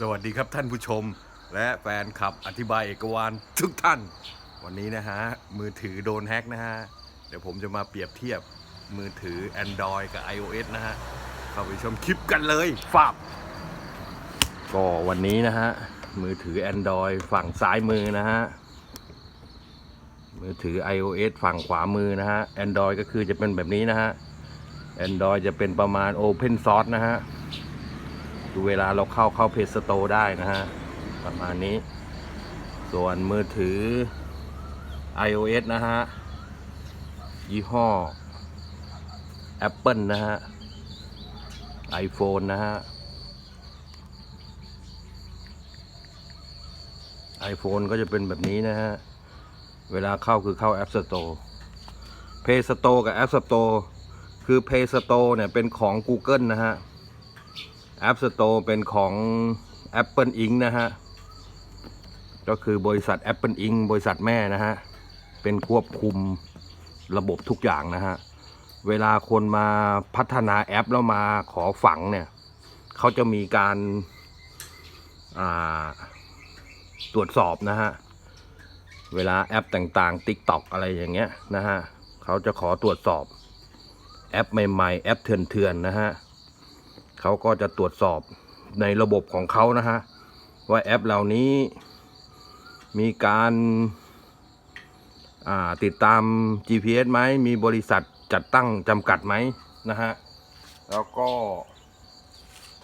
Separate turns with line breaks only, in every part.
สวัสดีครับท่านผู้ชม และแฟนคลับอธิบายเอกวานทุกท่าน วันนี้นะฮะ มือถือโดนแฮ็กนะฮะ เดี๋ยวผมจะมาเปรียบเทียบมือถือ Android กับ iOS นะฮะ เข้าไปชมคลิปกันเลยฟาบก็วันนี้นะฮะ มือถือ Android ฝั่งซ้ายมือนะฮะ มือถือ iOS ฝั่งขวามือนะฮะ Android ก็คือจะเป็นแบบนี้นะฮะ Android จะเป็นประมาณ Open Source นะฮะ ดูเวลาเราเข้าเข้าเพจสโตได้นะฮะ ประมาณนี้ ส่วนมือถือ iOS นะฮะ ยี่ห้อ Apple นะฮะ iPhone นะฮะ iPhone ก็จะเป็นแบบนี้นะฮะ เวลาเข้าคือเข้า App Store Play Store กับ App Store คือ Play Store เนี่ย เป็นของ Google นะฮะ App Store เป็นของ Apple Inc. นะฮะ ก็คือบริษัท Apple Inc. บริษัทแม่นะฮะ เป็นควบคุมระบบทุกอย่างนะฮะ เวลาคนมาพัฒนาแอปแล้วมาขอฝังเนี่ย เขาจะมีการาตรวจสอบนะฮะ เวลาแอปต่างๆ TikTok อะไรอย่างเงี้ยนะฮะ เขาจะขอตรวจสอบแอปใหม่ๆ แอปเถื่อนๆนะฮะ เขาก็จะตรวจสอบในระบบของเขานะฮะ ว่าแอปเหล่านี้มีการาติดตาม GPS ไหม มีบริษัทจัดตั้งจำกัดไหมนะฮะ แล้วก็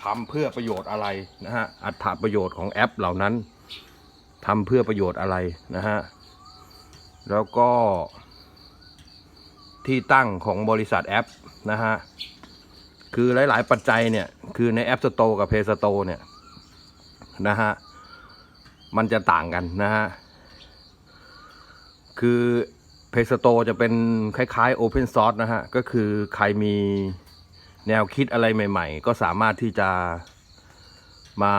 ทำเพื่อประโยชน์อะไรนะฮะ อัตประโยชน์ของแอปเหล่านั้นทำเพื่อประโยชน์อะไรนะฮะ แล้วก็ที่ตั้งของบริษัทแอปนะฮะ คือหลาย ๆ ปัจจัยเนี่ย คือใน App Store กับ Play Store เนี่ยนะฮะ มันจะต่างกันนะฮะ คือ Play Store จะเป็นคล้าย ๆ Open Source นะฮะ ก็คือใครมีแนวคิดอะไรใหม่ ๆ ก็สามารถที่จะมา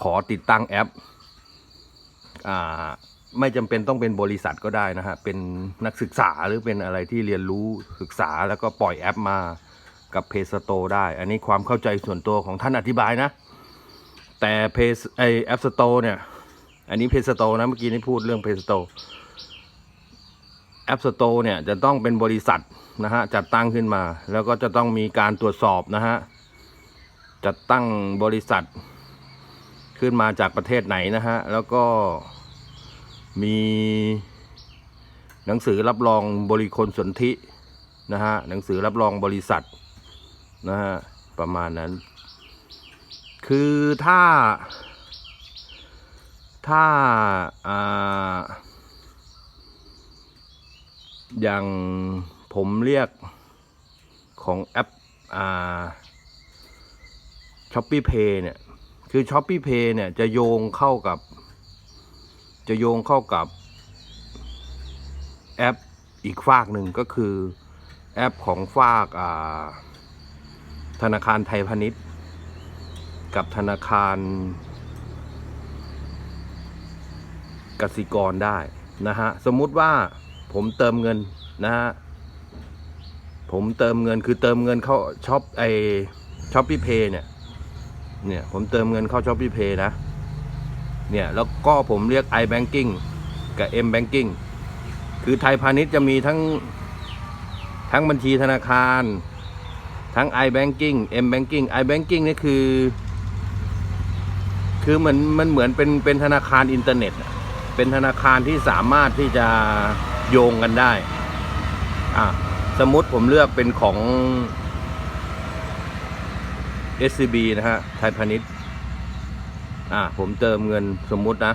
ขอติดตั้งแอป อ่าไม่จำเป็นต้องเป็นบริษัทก็ได้นะฮะ เป็นนักศึกษาหรือเป็นอะไรที่เรียนรู้ศึกษาแล้วก็ปล่อยแอปมา กับเพสโตได้ อันนี้ความเข้าใจส่วนตัวของท่านอธิบายนะ แต่เพจไอแอปสโตเนี่ย อันนี้เพสโตนะเมื่อกี้นี่พูดเรื่องเพสโตแอปสโตเนี่ยจะต้องเป็นบริษัทนะฮะจัดตั้งขึ้นมา แล้วก็จะต้องมีการตรวจสอบนะฮะจัดตั้งบริษัทขึ้นมาจากประเทศไหนนะฮะ แล้วก็มีหนังสือรับรองบริคลสนธินะฮะหนังสือรับรองบริษัท นะฮะประมาณนั้น คือถ้า ถ้าอ่าอย่างผมเรียกของแอปอ่าช้อปปี้เพย์เนี่ย คือช้อปปี้เพย์เนี่ยจะโยงเข้ากับ จะโยงเข้ากับแอปอีกฝากหนึ่งก็คือแอปของฝากอ่า ธนาคารไทยพาณิชย์ กับธนาคารกสิกรได้นะฮะสมมุติว่าผมเติมเงินนะฮะผมเติมเงินคือเติมเงินเข้าช็อปไอช้อปปี้เพย์เนี่ยเนี่ยผมเติมเงินเข้าช้อปปี้เพย์นะเนี่ยแล้วก็ผมเรียก iBanking กับ M Banking คือไทยพาณิชย์จะมีทั้งทั้งบัญชีธนาคาร ทั้ง iBanking M Banking iBanking นี่คือ คือเหมือนมันเหมือนเป็นเป็นธนาคารอินเทอร์เน็ต เป็นธนาคารที่สามารถที่จะโยงกันได้ อะ สมมติผมเลือกเป็นของ SCB นะฮะ ไทยพาณิชย์ อ่าผมเติมเงินสมมุตินะ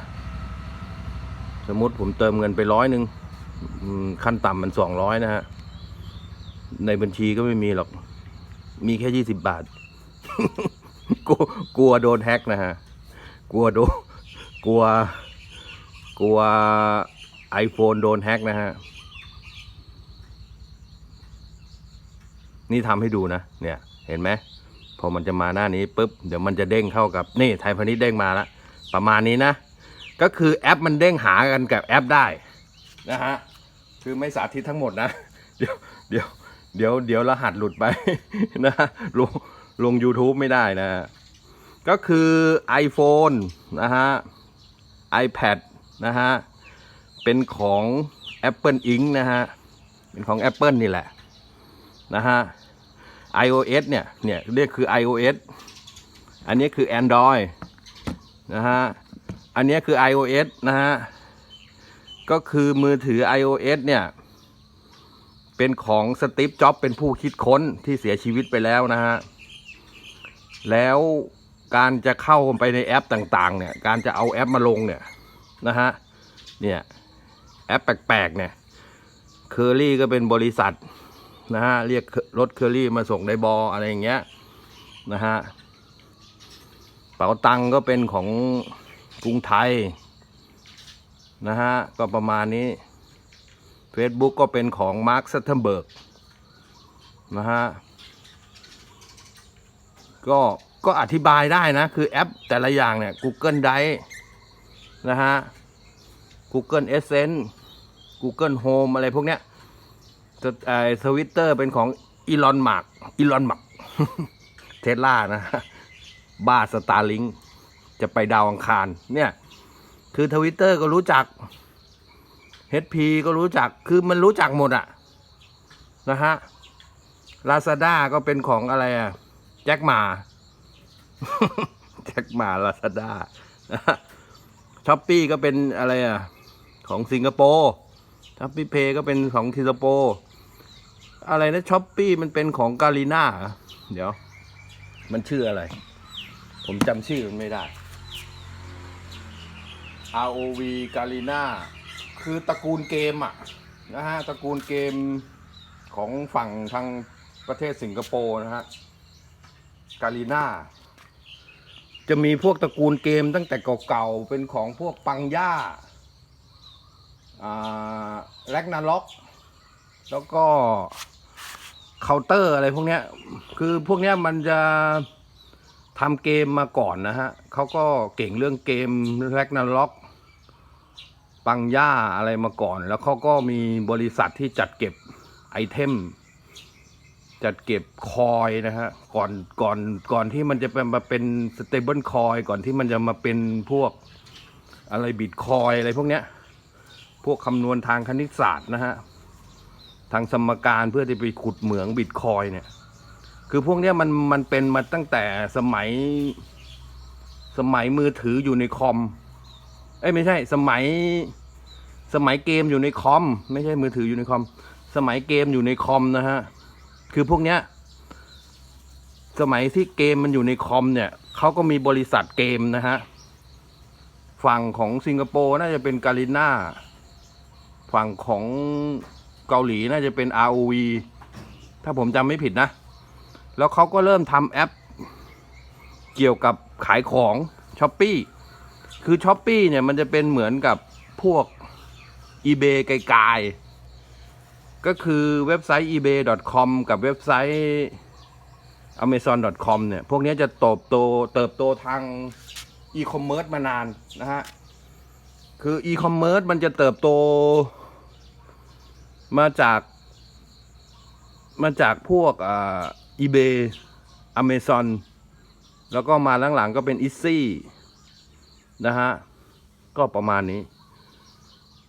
สมมุติผมเติมเงินไปร้อยหนึ่ง ขั้นต่ำมันสองร้อยนะฮะ ในบัญชีก็ไม่มีหรอก มีแค่ยี่สิบบาทกลัวกลัวโดนแฮกนะฮะ กลัวโดนกลัว กลัว iPhone โดนแฮกนะฮะ นี่ทำให้ดูนะ เนี่ย เห็นไหมพอมันจะมาหน้านี้ปุ๊บ เดี๋ยวมันจะเด้งเข้ากับ นี่ไทยพาณิชย์เด้งมาแล้วประมาณนี้นะ ก็คือแอปมันเด้งหากันกับแอปได้นะฮะ คือไม่สาธิตทั้งหมดนะ เดี๋ยวเดี๋ยว เดี๋ยวเดี๋ยวรหัสหลุดไป นะลงลง YouTube ไม่ได้นะ ก็คือ iPhone นะฮะ iPad นะฮะ เป็นของ Apple Inc. นะฮะ เป็นของ Apple นี่แหละ นะฮะ iOS เนี่ย เนี่ยเรียกคือ iOS อันนี้คือ Android นะฮะ อันนี้คือ iOS นะฮะ ก็คือมือถือ iOS เนี่ย เป็นของสตีฟจ็อบเป็นผู้คิดค้นที่เสียชีวิตไปแล้วนะฮะ แล้วการจะเข้าไปในแอปต่างๆ เนี่ย การจะเอาแอปมาลงเนี่ยนะฮะ เนี่ยแอปแปลกๆเนี่ยเคอรี่ก็เป็นบริษัทนะฮะเรียกรถเคอรี่มาส่งในบออะไรอย่างเงี้ยนะฮะเป๋าตังก็เป็นของกรุงไทยนะฮะก็ประมาณนี้ Facebook ก็เป็นของมาร์คซัตเทนเบิร์กนะฮะ ก็ก็อธิบายได้นะ คือแอปแต่ละอย่างเนี่ย Google Drive นะฮะ Google Essence Google Home อะไรพวกเนี้ยจะไอสวิตเตอร์เป็นของอีลอนมาร์กอีลอนมาร์กเทสลานะฮะบ้าสตาร์ลิงจะไปดาวอังคารเนี่ย คือทวิตเตอร์ก็รู้จัก HP ก็รู้จักคือมันรู้จักหมดอะนะฮะ Lazada ก็เป็นของอะไรอะแจ็คหมาแจ็คหมา Lazada ช้อปปี้ก็เป็นอะไรอะของสิงคโปร์ช้อปปี้เพย์ก็เป็นของสิงคโปร์อะไรนะช้อปปี้มันเป็นของกาลิน่าเดี๋ยว มันชื่ออะไร ผมจำชื่อมันไม่ได้ ROV กาลิน่า คือตระกูลเกมอะนะฮะตระกูลเกมของฝั่งทางประเทศสิงคโปร์นะฮะกาลิน่าจะมีพวกตระกูลเกมตั้งแต่เก่าๆ เป็นของพวกปังย่าอ่าแลกนาล็อก แล้วก็เคาน์เตอร์อะไรพวกเนี้ย คือพวกเนี้ยมันจะทำเกมมาก่อนนะฮะเขาก็เก่งเรื่องเกมแลกนาล็อก ปังย่าอะไรมาก่อน แล้วเขาก็มีบริษัทที่จัดเก็บไอเทม จัดเก็บคอยนะฮะ ก่อนก่อนก่อนที่มันจะเป็นมาเป็นสเตเบิลคอยก่อนที่มันจะมาเป็นพวกอะไรบิตคอยอะไรพวกเนี้ย พวกคำนวณทางคณิตศาสตร์นะฮะ ทางสมการเพื่อที่ไปขุดเหมืองบิตคอยเนี่ย คือพวกเนี้ยมันมันเป็นมาตั้งแต่สมัยสมัยมือถืออยู่ในคอม อ้ยไม่ใช่สมัย สมัยเกมอยู่ในคอม ไม่ใช่มือถืออยู่ในคอม สมัยเกมอยู่ในคอมนะฮะ คือพวกเนี้ย สมัยที่เกมมันอยู่ในคอมเนี่ยเขาก็มีบริษัทเกมนะฮะ ฝั่งของสิงคโปร์น่าจะเป็นกาลิน่า ฝั่งของเกาหลีน่าจะเป็น ROV ถ้าผมจำไม่ผิดนะ แล้วเขาก็เริ่มทำแอป เกี่ยวกับขายของช้อปปี้ คือช้อปปี้เนี่ยมันจะเป็นเหมือนกับพวก eBay ไกลๆก็คือเว็บไซต์ ebay.com กับเว็บไซต์ amazon.com เนี่ย พวกนี้จะเติบโตเติบโตทางอีคอมเมิร์ซมานานนะฮะ คืออีคอมเมิร์ซมันจะเติบโต มาจาก มาจากพวกอ่า eBay Amazon แล้วก็มาหลังๆก็เป็น i ซี่ นะฮะก็ประมาณนี้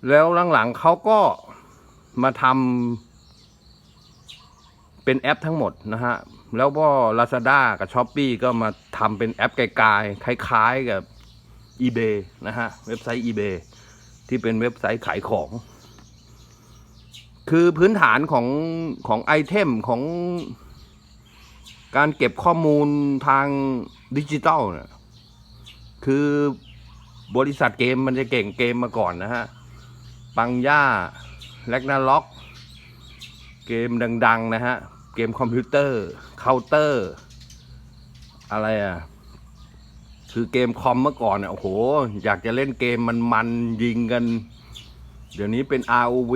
แล้วหลังๆเขาก็มาทำเป็นแอปทั้งหมดนะฮะแล้วก็ Lazada กับ s h อ p e e ก็มาทำเป็นแอปไกลๆคล้ายๆกับ eBay นะฮะเว็บไซต์ eBay ที่เป็นเว็บไซต์ขายของ คือพื้นฐานของของไอเทมของการเก็บข้อมูลทางดิจิตอลเนี่ยคือ บริษัทเกมมันจะเก่งเกมมาก่อนนะฮะ ปังย่าแลกนาล็อก เกมดัง ๆ นะฮะ เกมคอมพิวเตอร์ เคาน์เตอร์ อะไรอะ คือเกมคอมเมื่อก่อนอะโอ้โห อยากจะเล่นเกมมันมันยิงกัน เดี๋ยวนี้เป็น ROV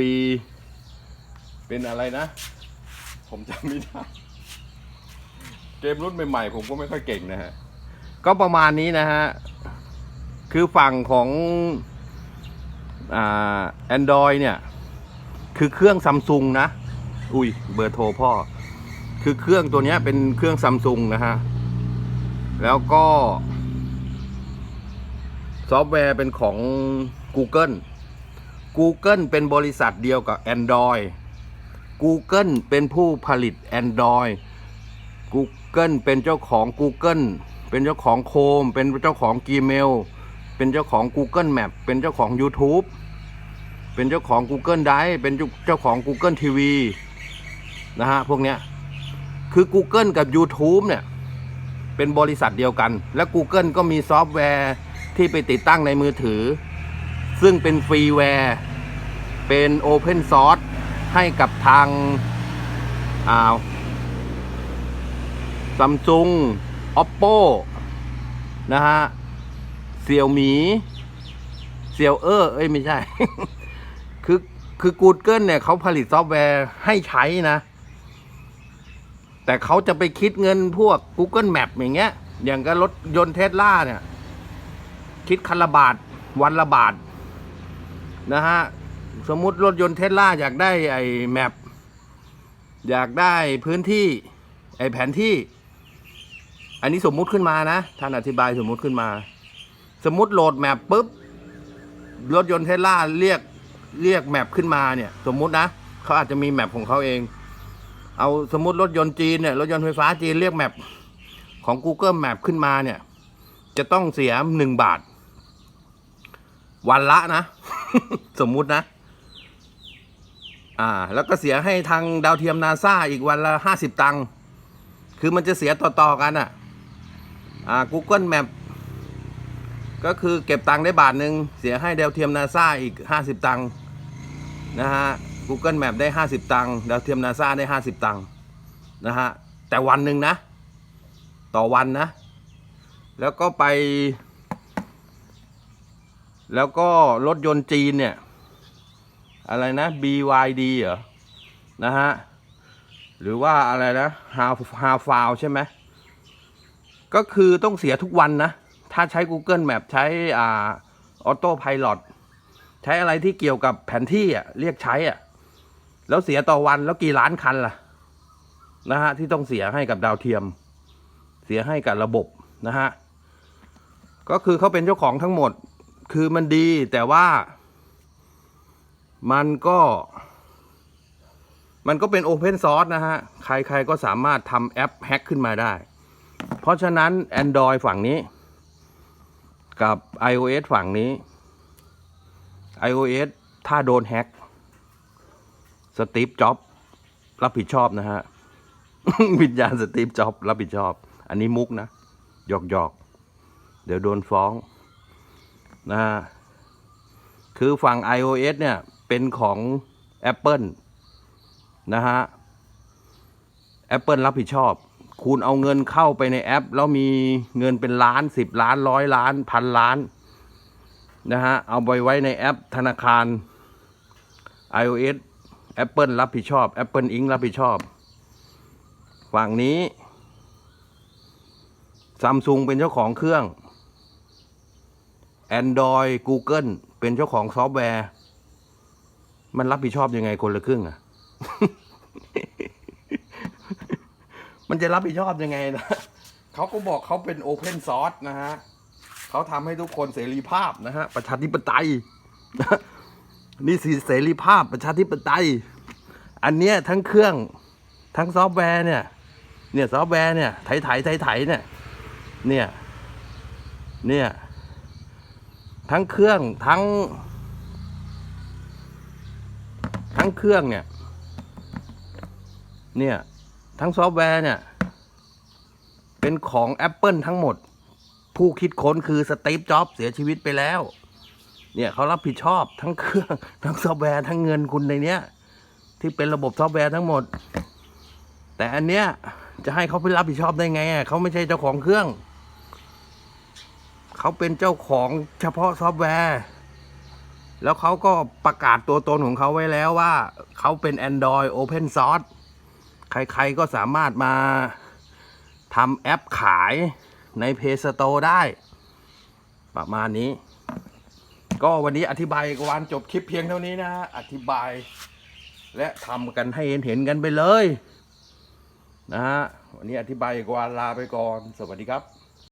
เป็นอะไรนะ ผมจำไม่ได้ เกมรุ่นใหม่ๆ ผมก็ไม่ค่อยเก่งนะฮะ ก็ประมาณนี้นะฮะ คือฝั่งของแอ่า Android เนี่ย คือเครื่องซัมซุงนะ อุ้ยเบอร์โทรพ่อ คือเครื่องตัวนี้เป็นเครื่องซัมซุงนะฮะ แล้วก็ ซอฟต์แวร์เป็นของ Google Google เป็นบริษัทเดียวกับ Android Google เป็นผู้ผลิต Android Google เป็นเจ้าของ Google เป็นเจ้าของ Chrome เป็นเจ้าของ Gmail เป็นเจ้าของ Google Map เป็นเจ้าของ YouTube เป็นเจ้าของ Google Drive เป็นเจ้าของ Google TV นะฮะพวกเนี้ยคือ Google กับ YouTube เนี่ย เป็นบริษัทเดียวกัน และ Google ก็มีซอฟต์แวร์ที่ไปติดตั้งในมือถือ ซึ่งเป็นฟรีแวร์ เป็น Open Source ให้กับทางอาวซัมซุง Oppo นะฮะ สี่ยวหมีเสี่ยวเออเอ้ยไม่ใช่ คือคือ Google เนี่ยเขาผลิตซอฟต์แวร์ให้ใช้นะ แต่เขาจะไปคิดเงินพวก Google Map อย่างเงี้ย อย่างกับรถยนต์เทสลาเนี่ย คิดคันละบาท วันละบาท นะฮะ สมมุติรถยนต์เทสลาอยากได้ไอ้แมปอยากได้พื้นที่ ไอ้แผนที่ อันนี้สมมุติขึ้นมานะ ท่านอธิบายสมมุติขึ้นมา สมมติโหลดแมปปุ๊บ รถยนต์เทสลาเรียกเรียกแมปขึ้นมาเนี่ย สมมุตินะเขาอาจจะมีแมปของเขาเอง เอาสมมติรถยนต์จีนเนี่ยรถยนต์ไฟฟ้าจีนเรียกแมปของ Google Map ขึ้นมาเนี่ย จะต้องเสียหนึ่งบาท วันละนะ สมมุตินะ อ่า แล้วก็เสียให้ทางดาวเทียมนาซาอีกวันละห้าสิบตังค์คือมันจะเสียต่อๆกันอะอ่า Google Map ก็คือเก็บตังค์ได้บาทหนึ่งเสียให้ดาวเทียมนาซาอีกห้าสิบตังค์นะฮะ Google Map ได้ 50 ตังค์ดาวเทียมนาซาได้ 50 ตังค์นะฮะ แต่วันหนึ่งนะ ต่อวันนะ แล้วก็ไป แล้วก็รถยนต์จีนเนี่ย อะไรนะ BYD เหรอ นะฮะ หรือว่าอะไรนะฮาฮาฟาวใช่ไหมก็คือต้องเสียทุกวันนะ ถ้าใช้ Google Map ใช้อ่าออโต้พาย t ใช้อะไรที่เกี่ยวกับแผนที่อะเรียกใช้อะแล้วเสียต่อวันแล้วกี่ล้านคันล่ะนะฮะที่ต้องเสียให้กับดาวเทียม เสียให้กับระบบนะฮะก็คือเขาเป็นเจ้าของทั้งหมดคือมันดีแต่ว่า มันก็ มันก็เป็นโอเพนซอร์สนะฮะ ใครๆก็สามารถทำแอปแฮ็กขึ้นมาได้ เพราะฉะนั้น Android ฝั่งนี้ กับ iOS ฝั่งนี้ iOS ถ้าโดนแฮ็กสตีฟจ็อบรับผิดชอบนะฮะ วิญญาณสตีฟจ็อบรับผิดชอบ อันนี้มุกนะ หยอกหยอกเดี๋ยวโดนฟ้องนะฮะคือฝั่ง iOS เนี่ย เป็นของ Apple นะฮะ Apple รับผิดชอบ คุณเอาเงินเข้าไปในแอป แล้วมีเงินเป็นล้านสิบล้านร้อยล้านพันล้านนะฮะเอาไปไว้ในแอปธนาคาร iOS Apple รับผิดชอบ Apple Inc. รับผิดชอบ ฝั่งนี้ซัมซุงเป็นเจ้าของเครื่อง Android Google เป็นเจ้าของซอฟต์แวร์ มันรับผิดชอบยังไงคนละครึ่งอะ มันจะรับผิดชอบยังไงนะเขาก็บอกเขาเป็น Open Source นะฮะเขาทำให้ทุกคนเสรีภาพนะฮะ ประชาธิปไตยนี่สิเสรีภาพประชาธิปไตย อันเนี้ยทั้งเครื่องทั้งซอฟต์แวร์เนี่ย เนี่ยซอฟต์แวร์เนี่ยไถไถไถไถเนี่ย เนี่ย เนี่ย ทั้งเครื่องทั้ง ทั้งเครื่องเนี่ย เนี่ย ทั้งซอฟต์แวร์เนี่ย เป็นของ Apple ทั้งหมด ผู้คิดค้นคือสตีฟจ็อบส์เสียชีวิตไปแล้ว เนี่ยเขารับผิดชอบทั้งเครื่อง ทั้งซอฟต์แวร์ทั้งเงินคุณในเนี้ย ที่เป็นระบบซอฟต์แวร์ทั้งหมด แต่อันเนี้ยจะให้เขาไปรับผิดชอบได้ไงอะเขาไม่ใช่เจ้าของเครื่อง เขาเป็นเจ้าของเฉพาะซอฟต์แวร์แล้วเขาก็ประกาศตัวตนของเขาไว้แล้วว่า เขาเป็น Android Open Source ใครๆก็สามารถมาทำแอปขายในเพจสโตได้ ประมาณนี้ ก็วันนี้อธิบายกวานจบคลิปเพียงเท่านี้นะอธิบาย และทำกันให้เห็นเห็นๆกันไปเลย นะฮะวันนี้อธิบายกวานลาไปก่อน สวัสดีครับ